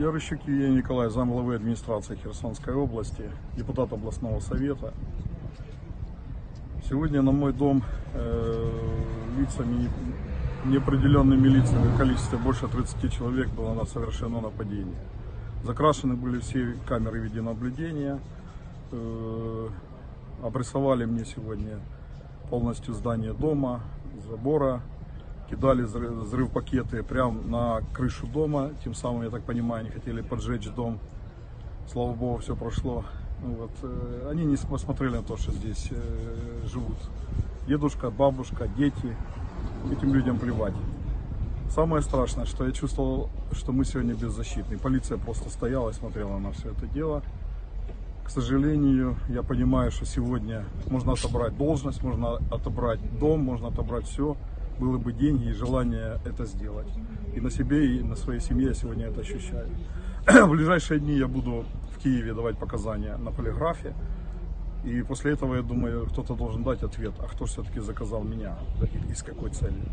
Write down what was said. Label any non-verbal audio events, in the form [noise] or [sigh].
Ярыщук Евгений Николаевич, замглавы администрации Херсонской области, депутат областного совета. Сегодня на мой дом э, лицами, неопределенными лицами в количестве больше 30 человек было совершено нападение. Закрашены были все камеры видеонаблюдения. Э, обрисовали мне сегодня полностью здание дома, забора, кидали взрыв, взрыв пакеты прямо на крышу дома, тем самым, я так понимаю, они хотели поджечь дом. Слава богу, все прошло. Ну Вот. э, Они не посмотрели на то, что здесь э, живут дедушка, бабушка, дети. Этим людям плевать. Самое страшное, что я чувствовал, что мы сегодня беззащитны. Полиция просто стояла и смотрела на все это дело. К сожалению, я понимаю, что сегодня можно отобрать должность, можно отобрать дом, можно отобрать все. Было бы деньги и желание это сделать. И на себе, и на своей семье я сегодня это ощущаю. [clears throat] В ближайшие дни я буду в Киеве давать показания на полиграфе. И после этого, я думаю, кто-то должен дать ответ, а кто все-таки заказал меня и с какой целью.